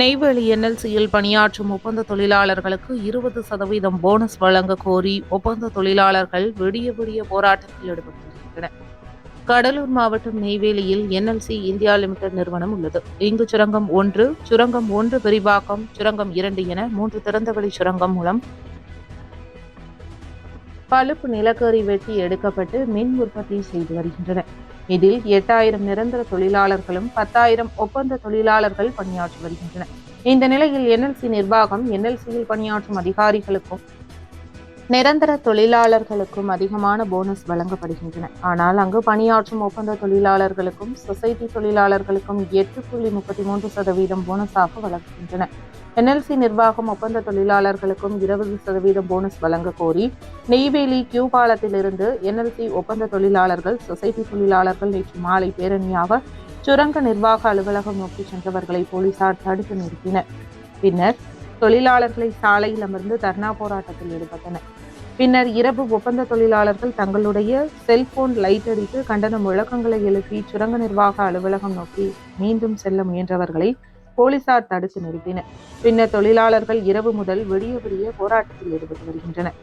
நெய்வேலி என்எல்சியில் பணியாற்றும் ஒப்பந்த தொழிலாளர்களுக்கு இருபது சதவீதம் போனஸ் வழங்க கோரி ஒப்பந்த தொழிலாளர்கள் விடிய விடிய போராட்டத்தில் ஈடுபட்டு கடலூர் மாவட்டம் நெய்வேலியில் என்எல்சி இந்தியா லிமிடெட் நிறுவனம் உள்ளது. இங்கு சுரங்கம் ஒன்று சுரங்கம் ஒன்று விரிவாக்கம் சுரங்கம் இரண்டு என மூன்று திறந்தவெளி சுரங்கம் மூலம் பழுப்பு நிலக்கரி வெட்டி எடுக்கப்பட்டு மின் உற்பத்தி செய்து வருகின்றனர் இதில் எட்டாயிரம் நிரந்தர தொழிலாளர்களும் பத்தாயிரம் ஒப்பந்த தொழிலாளர்கள் பணியாற்றி வருகின்றனர். இந்த நிலையில் என்எல்சி நிர்வாகம் என்எல்சியில் பணியாற்றும் அதிகாரிகளுக்கும் நிரந்தர தொழிலாளர்களுக்கும் அதிகமான போனஸ் வழங்கப்படுகின்றன. ஆனால் அங்கு பணியாற்றும் ஒப்பந்த தொழிலாளர்களுக்கும் சொசைட்டி தொழிலாளர்களுக்கும் எட்டு புள்ளி முப்பத்தி மூன்று சதவீதம் போனஸாக வழங்குகின்றன. என்எல்சி நிர்வாகம் ஒப்பந்த தொழிலாளர்களுக்கும் இருபது சதவீதம் போனஸ் வழங்க கோரி நெய்வேலி கியூ பாலத்திலிருந்து என்எல்சி ஒப்பந்த தொழிலாளர்கள் சொசைட்டி தொழிலாளர்கள் நேற்று மாலை பேரணியாக சுரங்க நிர்வாக அலுவலகம் நோக்கி சென்றவர்களை போலீசார் தடுத்து நிறுத்தினர். பின்னர் தொழிலாளர்களை சாலையில் அமர்ந்து தர்ணா போராட்டத்தில் ஈடுபட்டனர். பின்னர் இரவு ஒப்பந்த தொழிலாளர்கள் தங்களுடைய செல்போன் லைட் அடித்து கண்டன முழக்கங்களை எழுப்பி சுரங்க நிர்வாக அலுவலகம் நோக்கி மீண்டும் செல்ல முயன்றவர்களை போலீசார் தடுத்து நிறுத்தினர். பின்னர் தொழிலாளர்கள் இரவு முதல் விடிய விடிய போராட்டத்தில் ஈடுபட்டு வருகின்றனர்.